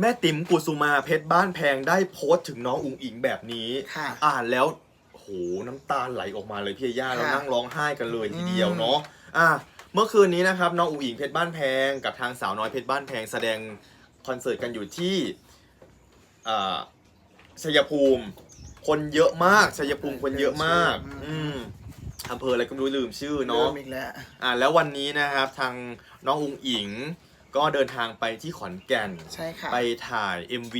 แม่ติ๋มกุสุมาเพชรบ้านแพงได้โพสต์ถึงน้องอุ๋งอิงแบบนี้ ค่ะ อ่านแล้วโหน้ำตาไหลออกมาเลยพี่ย่าค่ะเรานั่งร้องไห้กันเลยทีเดียวอืมเนาะอะเมื่อคืนนี้นะครับน้องอุ๋งอิงเพชรบ้านแพง กับทางสาวน้อยเพชรบ้านแพงแสดงคอนเสิร์ตกันอยู่ที่อ่าชัยภูมิ คนเยอะมากชัยภูมิคนเยอะมาก อืมอำเภออะไรก็ไม่รู้ลืมชื่อเนาะ เริ่มอีกแล้ว อ่าแล้ววันนี้นะครับทางน้องอุงอิง ก็เดินทางไปที่ขอนแก่น ใช่ค่ะ ไปถ่าย MV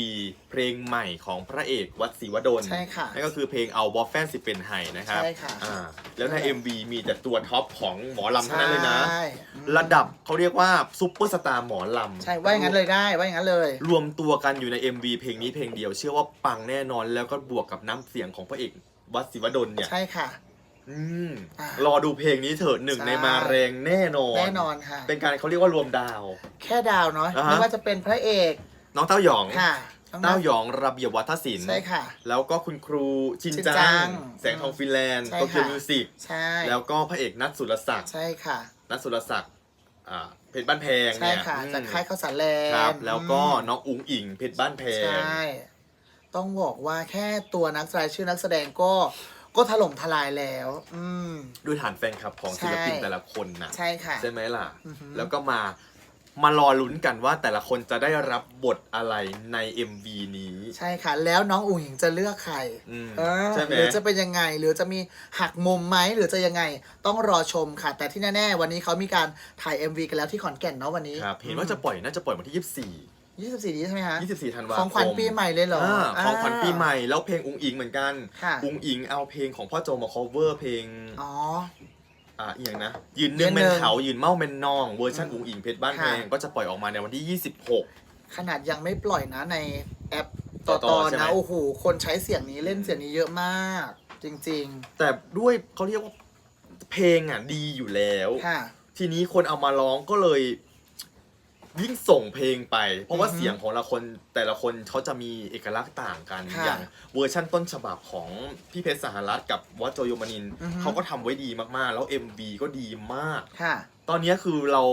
เพลงใหม่ของพระเอกวัดศรีวดลใช่ค่ะนั่นก็คือเพลงเอาบอฟแฟนสิเป็นไห้นะครับใช่ค่ะอ่าแล้วใน MV มีแต่ตัวท็อปของหมอลำทั้งนั้นเลยนะ ใช่อืมระดับเขาเรียกว่าซุปเปอร์สตาร์หมอลำใช่ว่าอย่างนั้นเลยได้ว่าอย่างนั้นเลย รวมตัวกันอยู่ใน MV เพลงนี้เพลงเดียว เชื่อว่าปังแน่นอนแล้วก็บวกกับน้ำเสียงของพระเอกวัดศรีวดลเนี่ยใช่ค่ะ อืมอะ รอดูเพลงนี้เถอะหนึ่งใช่ ในมาแรงแน่นอน แน่นอนค่ะ เป็นการเขาเรียกว่ารวมดาว แค่ดาวเนาะอ่าฮะ ไม่ว่าจะเป็นพระเอกน้องเต้าหยองค่ะน้องนัเต้าทหยองระเบียบวัฒศิลป์ใช่ค่ะ แล้วก็คุณครูชินชินจัจัง งแสงทองฟินแลนด์ใช่โตเกียวค่ะ มิวสิกใช่แล้วก็พระเอกนัทสุรศักดิ์ใช่ค่ะ นัทสุรศักดิ์อ่าเพชรบ้านแพงใช่เนี่ยค่ะอืมจากค่ายข้าวสารแลนด์ครับ แล้วก็อืมน้องอุ๋งอิงเพชรบ้านแพง ใช่ ต้องบอกว่าแค่ตัวนักแสดงชื่อนักแสดงก็ ก็ถล่มทลายแล้ว อืม ด้วยฐานแฟนคลับของใช่ศิลปินแต่ละคนนะใช่ค่ะ ใช่ไหมล่ะ อือหือแล้วก็มามารอลุ้นกันว่าแต่ละคนจะได้รับบทอะไรใน MV นี้ ใช่ค่ะ แล้วน้องอุ๋งหญิงจะเลือกใครอืมเออใช่ไหม หรือจะเป็นยังไง หรือจะมีหักมุมไหมหรือจะยังไง ต้องรอชมค่ะ แต่ที่แน่ ๆ วันนี้เขามีการถ่าย MV กันแล้วที่ขอนแก่นเนาะวันนี้ ครับเห็นว่าจะปล่อยน่าจะปล่อยวันที่ 24 นี้ใช่ไหมคะ24 24ธันวาคมของขวัญปีใหม่เลยเหรออ่าอ่าของขวัญปีใหม่แล้วเพลงอุงอิงเหมือนกัน ค่ะ อุงอิงเอาเพลงของพ่อโจมา cover เพลงอ๋อ อ่าอีกอย่างนะ ยืนเนื่องยืนแม่หนึ่นงเขายืนเมาแม่นนองเวอร์ชันอุงอิงเพชรบ้านแพค่ะ งก็จะปล่อยออกมาในวันที่ 26 ขนาดยังไม่ปล่อยนะในแอปต่ต่ออๆใช่ไหมๆนะโอ้โหคนใช้เสียงนี้เล่นเสียงนี้เยอะมาก จริง แต่ด้วยเขาเรียกว่าเพลงอะดีอยู่แล้ว ๆ ค่ะ ทีนี้คนเอามาร้องก็เลย ยิ่งส่งเพลงไป เพราะว่าอือฮึเสียงของละคนแต่ละคนเขาจะมีเอกลักษณ์ต่างกัน ค่ะอย่างเวอร์ชั่นต้นฉบับของพี่เพชรสหรัฐกับวัดโจโยมานินอือฮึ เขาก็ทำไว้ดีมากๆ แล้ว MV ก็ดีมาก ค่ะ ตอนนี้คือเรา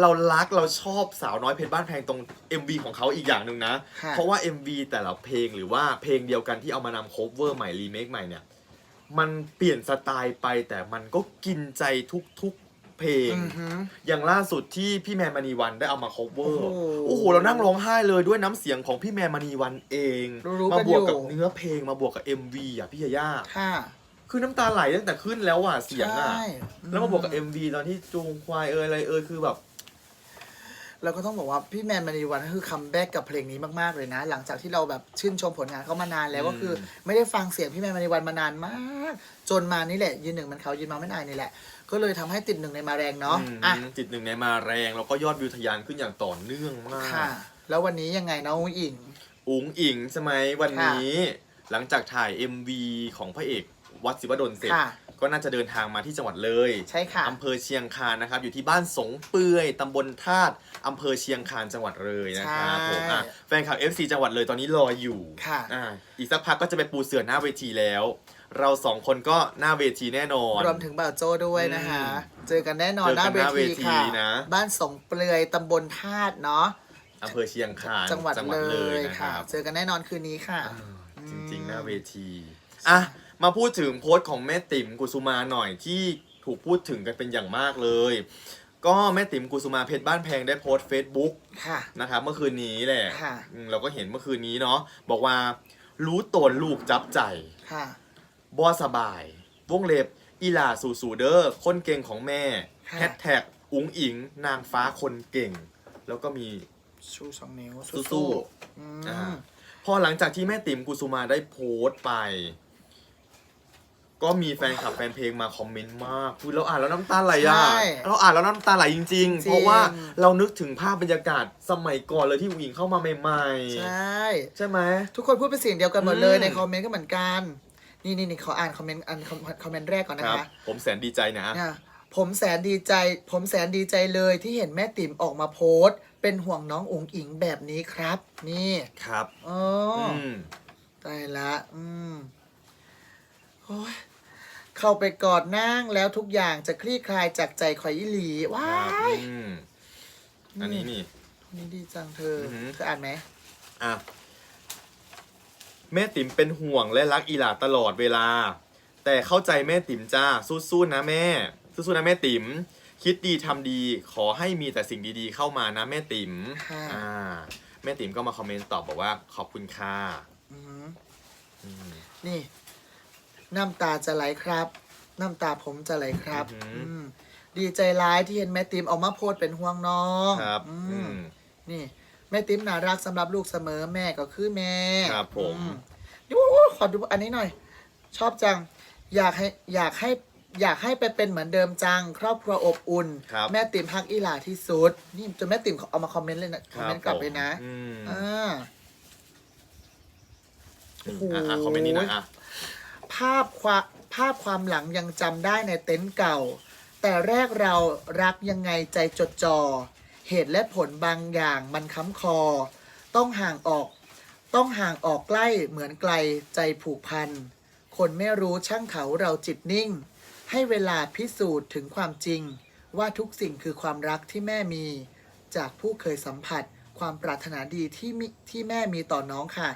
เรารักเราชอบสาวน้อยเพชรบ้านแพงตรง MV ของเขาอีกอย่างหนึ่งนะ ค่ะ เพราะว่า MV แต่ละเพลงหรือว่าเพลงเดียวกันที่เอามานำ cover ใหม่รีเมคใหม่เนี่ย มันเปลี่ยนสไตล์ไปแต่มันก็กินใจทุกๆ เพลง อือหือ อย่างล่าสุดที่พี่แมนมณีวันได้เอามา cover โอ้โหโอ้โหเรานั่งร้องไห้เลยด้วยน้ำเสียงของพี่แมนมณีวันเอง รู้ๆมากันบวกกับอยู่ เนื้อเพลงมาบวกกับ MV อะพี่ยาย่าค่ะคือน้ำตาไหลตั้งแต่ขึ้นแล้วอะเสียงอะ ใช่แล้วมาบวกกับ MV ตอนที่จูงควายเอยอะไรเอยคือแบบ แล้วก็ต้องบอกว่าพี่แมนมณีวันก็คือคัมแบ็กกับเพลงนี้มากๆเลยนะ หลังจากที่เราแบบชื่นชมผลงานเขามานานแล้วอืม ก็คือ ไม่ได้ฟังเสียงพี่แมนมณีวันมานานมาก จนมานี่แหละยืนหนึ่งมันเขายืนมาไม่นานนี่แหละก็เลยทำให้ติดหนึ่งในมาแรงเนาะอืมอะจิตหนึ่งในมาแรง แล้วก็ยอดวิวทะยานขึ้นอย่างต่อเนื่องมากค่ะ แล้ววันนี้ยังไงน้องอุ๋งอิงอุ๋งอิงใช่ไหมวันนี้ หลังจากถ่าย MV ของพระเอกวัดศิวดลเสร็จค่ะ ก็น่าจะเดินทางมาที่จังหวัดเลยใช่ค่ะอำเภอเชียงคานนะครับ อยู่ที่บ้านสงเปื่อยตำบลธาตุอำเภอเชียงคานจังหวัดเลยนะครับใช่ผมอะแฟนคลับ FC จังหวัดเลยตอนนี้รออยู่ค่ะ อ่าอีกสักพักก็จะไปปูเสือหน้าเวทีแล้ว เราสองคนก็หน้าเวทีแน่นอน รวมถึงบ่าวโจ้ด้วยนะคะอืมเจอกันแน่นอนเจอหกัน้านเวหน้าเวทีทีค่ะ นะ บ้านสงเปลือยตำบลธาตุเนาะอำเภอเชียงคานจังหวัดเลยนะคค่ะ รับ เจอกันแน่นอนคืนนี้ค่ะอ่าจริงๆ หน้าเวที อะ มาพูดถึงโพสต์ของแม่ติ๋มกุสุมาหน่อยที่ถูกพูดถึงกันเป็นอย่างมากเลย ก็แม่ติ๋มกุสุมาเพชรบ้านแพงได้โพสต์ Facebook ค่ะ นะครับเมื่อคืนนี้แหละค่ะ อืมเราก็เห็นเมื่อคืนนี้เนาะบอกว่า รู้ตนลูกจับใจ ค่ะบอสบายวงเล็บอีหลาสู่สูเดอร์คนเก่งของแม่ค่ะ แฮชแท็กอุ๋งอิงนางฟ้าคนเก่ง แล้วก็มีชูสองนิ้วสู้ๆอือ่ามพอหลังจากที่แม่ติ๋มกุสุมาได้โพสต์ไป ก็มีแฟนคลับแฟนเพลงมาคอมเมนต์มากคือเราอ่านแล้วน้ำตาไหลอะใช่เราอ่านแล้วน้ำตาไหลจริงจริงๆเพราะว่าเรานึกถึงภาพบรรยากาศสมัยก่อนเลยที่อุ๋งอิงเข้ามาใหม่ใช่ ๆ ใช่ไหม ทุกคนพูดเป็นเสียงเดียวกันหมดเลยอืม ในคอมเมนต์ก็เหมือนกัน นี่นี่นี่ขออ่านคอมเมนต์อันคอมคอมเมนต์แรกก่อนคนะรับคะผมแสนดีใจนะเนี่ยผมแสนดีใจ ผมแสนดีใจเลยที่เห็นแม่ติ๋มออกมาโพสต์ เป็นห่วงน้องอุ๋งอิงแบบนี้ครับ นี่ครับอ๋ออืมได้ละ อืมโอ้ย เข้าไปกอดนั่งแล้วทุกอย่างจะคลี่คลายจากใจคอยอีหลีว้าครับยอืมอันนี้นี่ คนนี้ดีจังเธอออหือ เธออ่านไหมอะ แม่ติ๋มเป็นห่วงและรักอีหลาตลอดเวลา แต่เข้าใจแม่ติ๋มจ้าสู้ๆนะแม่ สู้ๆนะแม่ติ๋มคิดดีทำดี ขอให้มีแต่สิ่งดีๆ เข้ามานะแม่ติ๋มค่ะอ่า แม่ติ๋มก็มาคอมเมนต์ตอบบอกว่าขอบคุณค่ะอือหืออืมนี่ น้ำตาจะไหลครับ น้ำตาผมจะไหลครับอือหืออื มดีใจร้ายที่เห็นแม่ติมออกมาโพสต์เป็นห่วงน้องครับอือืมมนี่แม่ติมน่ารักสำหรับลูกเสมอแม่ก็คือแม่ครับผมอืดูขอดูอันนี้หน่อย ชอบจัง อยากให้อยากให้อยากให้ไปเป็นเหมือนเดิมจัง ครอบครัวอบอุ่น ครับ แม่ติมฮักอีหลาที่สุด นี่จนแม่ติมเอามาคอมเมนต์เลยนะคอมเมนต์กลับเลยนะอืมอ่าโอ้โหอะอะคอมเมนต์นี้หนะอะ ภาพความภาพความหลังยังจำได้ในเต็นท์เก่า แต่แรกเรารักยังไงใจจดจอ่อเหตุและผลบางอย่างมันค้ำคอ ต้องห่างออก ต้องห่างออกใกล้เหมือนไกลใจผูกพัน คนไม่รู้ช่างเขาเราจิตนิ่ง ให้เวลาพิสูจน์ถึงความจริง ว่าทุกสิ่งคือความรักที่แม่มี จากผู้เคยสัมผัสความปรารถนาดีที่ที่แม่มีต่อน้องค่ะ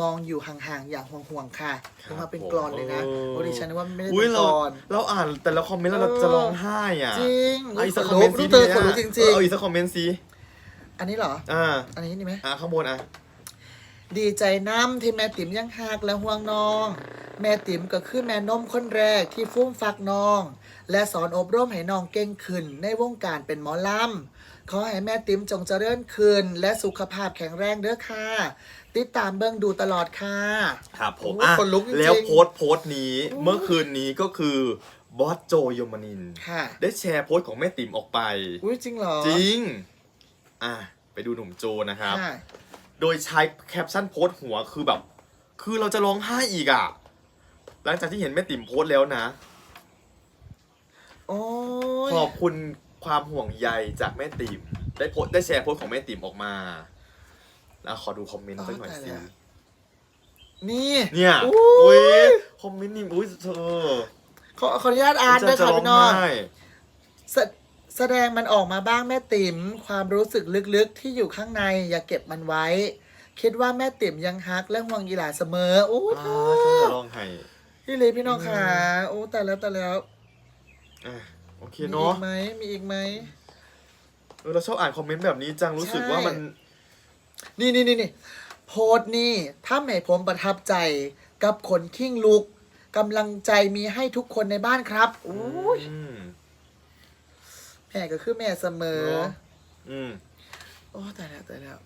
มองอยู่ห่างๆ อย่างห่วงๆ ค่ะครับลงมาเป็นกรอนเลยนะผม โอ้ดิฉันนึกว่าไม่ได้อุ้เป็ยนเรากรอน เราอ่านแต่ละคอมเมนต์แล้วเราเออจะร้องไห้อะจริงเอาอีกสักขคอนมเมลุนกต์สิรู้เธอขนลุกจเอริองเอาอีกๆสักคอมเมนต์สิอันนี้เหรอ อ่าอันนี้นี่ไหม อ่าข้างบนอะ ดีใจน้ำที่แม่ติ๋มยังหักและห่วงน้อง แม่ติ๋มก็คือแม่นมคนแรกที่ฟุ้มฟักน้อง และสอนอบรมให้น้องเก่งขึ้นในวงการเป็นหมอลำ ขอให้แม่ติ๋มจงเจริญขึ้น และสุขภาพแข็งแรงเด้อค่ะ ติดตามเบิ่งดูตลอดค่ะ ครับผมโอ้อะขนลุกจริงๆ แล้วโพสต์โพสต์นี้เมื่อคืนนี้ก็คือบอสโจโยมานิน ค่ะได้แชร์โพสต์ของแม่ติ๋มออกไป อุ้ยจริงเหรอจริง อะ ไปดูหนุ่มโจนะครับ ค่ะ โดยใช้แคปชั่นโพสต์หัวคือแบบ คือเราจะร้องไห้อีกอะ หลังจากที่เห็นแม่ติ๋มโพสต์แล้วนะ โอ้ยขอบคุณ ความห่วงใยจากแม่ติ๋มได้โพสต์ได้แชร์โพสต์ของแม่ติ๋มออกมาแล้วขอดูคอมเมนต์สักหน่อยสิ นี่เนี่ยอุ้อุ้ยยคอมเมนต์นี่อุ้ยเธอขอขออนุญาตอ่านจะด้วยจะค่ะร้องพี่น้องไห้แสแสดงมันออกมาบ้างแม่ติ๋มความรู้สึกลึกๆ ที่อยู่ข้างในอย่าเก็บมันไว้ คิดว่าแม่ติ๋มยังฮักและห่วงอีหลาเสมอโอ้ยอ่าเธฉันอจะร้องไห้พี่เลยพี่น้องขาโอ้แต่แล้วแต่แล้วอะ โอเคมีอีเนาะกไหมมีอีกไหม เออเราชอบอ่านคอมเมนต์แบบนี้จังรู้สึกใช่ว่ามันนี่นี่นี่นี่โพสต์นี่ถ้าแม่ผมประทับใจกับคนขิ้งลุกกำลังใจมีให้ทุกคนในบ้านครับโอ้ยอืม แม่ก็คือแม่เสมอ เนอะ อืม โอ้ตายแล้วตายแล้ว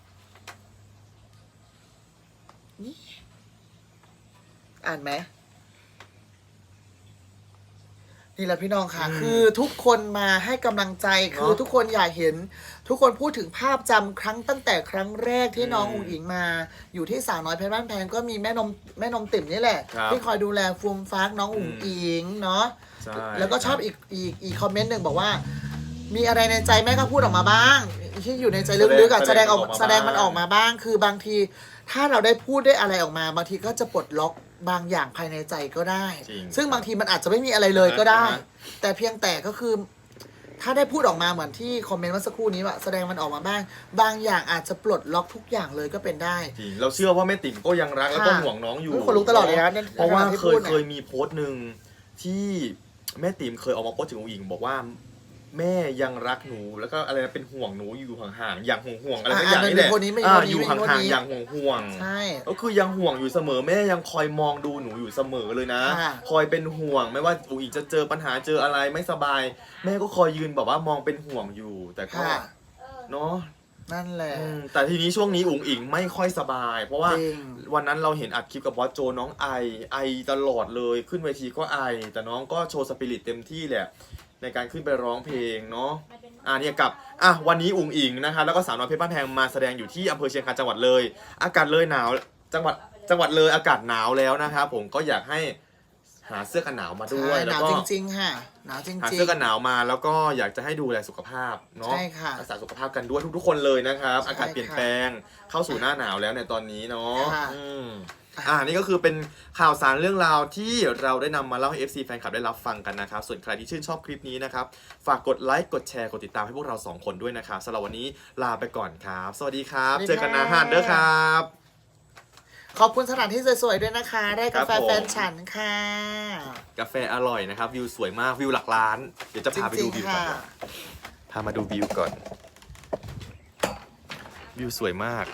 นี่ อ่านไหม นี่แหละพี่น้องค่ะอืมคือทุกคนมาให้กำลังใจคือเนอะทุกคนอยากเห็น ทุกคนพูดถึงภาพจำครั้งตั้งแต่ครั้งแรกที่อืมน้องอุ๋งอิงมา อยู่ที่สาวน้อยเพชรบ้านแพงก็มีแม่นมแม่นมติ่มนี่แหละ ครับที่คอยดูแลฟูมฟักน้องอุ๋งอิงเนาะใช่ แล้วก็ชอบอีกอีกอีกคอมเมนต์หนึ่งบอกว่า มีอะไรในใจแม่ก็พูดออกมาบ้าง ที่อยู่ในใจลึกๆอะแสดงออกแสดงมันออกมาบ้าง คือบางที ถ้าเราได้พูดได้อะไรออกมาบางทีก็จะปลดล็อกบางอย่างภายในใจก็ได้ จริงซึ่งบางทีมันอาจจะไม่มีอะไรเลยก็ได้ อ่าฮะ แต่เพียงแต่ก็คือ ถ้าได้พูดออกมาเหมือนที่คอมเมนต์เมื่อสักครู่นี้ว่าแสดงมันออกมาบ้าง บางอย่างอาจจะปลดล็อกทุกอย่างเลยก็เป็นได้ จริงเราเชื่อว่าแม่ติ๋มก็ยังรักแล้วก็ค่ะห่วงน้องอยู่เฮ้ยคนลุกตลอดเลยนะในเพราะว่าขณะที่เคพูยดเนี่ย เคยมีโพสต์หนึ่งที่แม่ติ๋มเคยออกมาโพสต์ถึงอุ๋งอิงบอกว่า แม่ยังรักหนูแล้วก็อะไรนะเป็นห่วงหนูอยู่ห่างๆอย่างห่วงห่วงๆอะไรสักอย่างอ่านี่แหละมีคนนี้มีอ่าคนนี้อยู่มีคนห่างนี้ๆอย่างห่วงห่วงๆ ใช่ ก็คือยังห่วงอยู่เสมอแม่ยังคอยมองดูหนูอยู่เสมอเลยนะ ค่ะ คอยเป็นห่วงไม่ว่าอุ๋งอิงจะเจอปัญหาเจออะไรไม่สบาย แม่ก็คอยยืนแบบว่ามองเป็นห่วงอยู่ แต่ก็ค่ะ เนาะนั่นแหละอืมแต่ทีนี้ช่วงนี้อุ๋งอิงไม่ค่อยสบาย เพราะว่าจริง วันนั้นเราเห็นอัดคลิปกับบอสโจน้องไอไอตลอดเลยขึ้นเวทีก็ไอ แต่น้องก็โชว์สปิริตเต็มที่แหละ ในการขึ้นไปร้องเพลงเนาะอ่าเนี่ยกับอะวันนี้อุ๋งอิงนะคะแล้วก็สาวน้อยเพชรบ้านแพงมาแสดงอยู่ที่อำเภอเชียงคานจังหวัดเลย อากาศเลยหนาวจังหวัดจังหวัดเลยอากาศหนาวแล้วนะครับผมก็อยากให้หาเสื้อกันหนาวมาด้วยใช่หแล้วนาวก็จริงๆค่ะหนาวจริงหาๆเสื้อกันหนาวมา แล้วก็อยากจะให้ดูแลสุขภาพเนาะใช่ค่ะรักษาสุขภาพกันด้วยทุกๆคนเลยนะครับใช่อากาศเปลี่ยนแปลงเข้าสู่หน้าหนาวแล้วในตอนนี้เนาะค่ะ อืม อ่านี่ก็คือเป็นข่าวสารเรื่องราวที่เราได้นำมาเล่าให้ FC แฟนคลับได้รับฟังกันนะครับ ส่วนใครที่ชื่นชอบคลิปนี้นะครับ ฝากกดไลค์กดแชร์กดติดตามให้พวกเรา 2 คนด้วยนะครับสำหรับวันนี้ลาไปก่อนครับ สวัสดีครับ สวัสดีเจอกันนะค่ะ ฮานเด้อครับ ขอบคุณสถานที่สวยๆด้วยนะคะ ได้กาแฟครับผม แฟนฉันค่ะกาแฟอร่อยนะครับ วิวสวยมากวิวหลักล้าน เดี๋ยวจะจพาไปริดูงวิวๆก่อค่ะนพามาดูวิวก่อน วิวสวยมาก